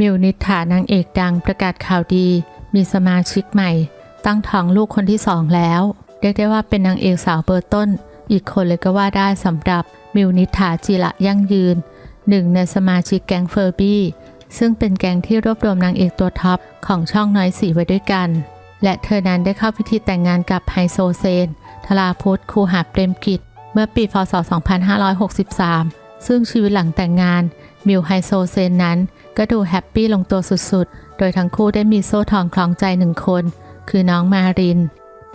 มิวนิษฐานางเอกดังประกาศข่าวดี มีสมาชิกใหม่ ตั้งท้องลูกคนที่สองแล้ว เรียกได้ว่าเป็นนางเอกสาวเบอร์ต้น อีกคนเลยก็ว่าได้สำหรับมิวนิษฐาจิระยั่งยืน หนึ่งในสมาชิกแก๊งเฟอร์บี้ซึ่งเป็นแก๊งที่รวบรวมนางเอกตัวท็อปของช่องน้อยสีไว้ด้วยกัน และเธอนั้นได้เข้าพิธีแต่งงานกับไฮโซเซน ทลาพุทธคูหาเปรมกิจ เมื่อปีพศ 2563 ซึ่งชีวิตหลังแต่งงาน มิวไฮโซเซนนั้น ก็ดูแฮปปี้ลงตัวสุดๆ โดยทั้งคู่ได้มีโซ่ทองคล้องใจหนึ่งคน คือน้องมาริน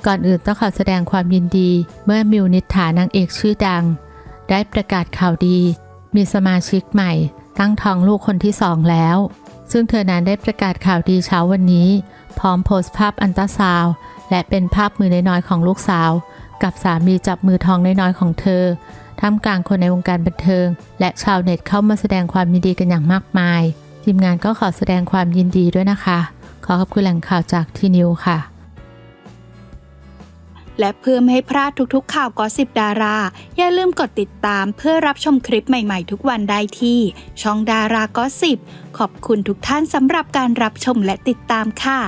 ก่อนอื่นต้องขอแสดงความยินดี เมื่อมิวนิษฐานางเอกชื่อดัง ได้ประกาศข่าวดี มีสมาชิกใหม่ ตั้งท้องลูกคนที่สองแล้ว ซึ่งเธอนั้นได้ประกาศข่าวดีเช้าวันนี้ พร้อมโพสต์ภาพอันตราซาวและเป็นภาพมือน้อยๆของลูกสาว กับสามีจับมือทองน้อยๆของเธอ ท่ามกลางคนในวงการบันเทิง และชาวเน็ตเข้ามาแสดงความยินดีกันอย่างมากมาย ทีมงานก็ขอแสดงความยินดีด้วยนะคะ ขอขอบคุณแหล่งข่าวจากทีนิวค่ะและเพื่อไม่ให้พลาดทุกๆข่าวกอสิบดารา อย่าลืมกดติดตามเพื่อรับชมคลิปใหม่ๆ ทุกวันได้ที่ ช่องดารากอสิบขอบคุณทุกท่านสำหรับการรับชมและติดตามค่ะ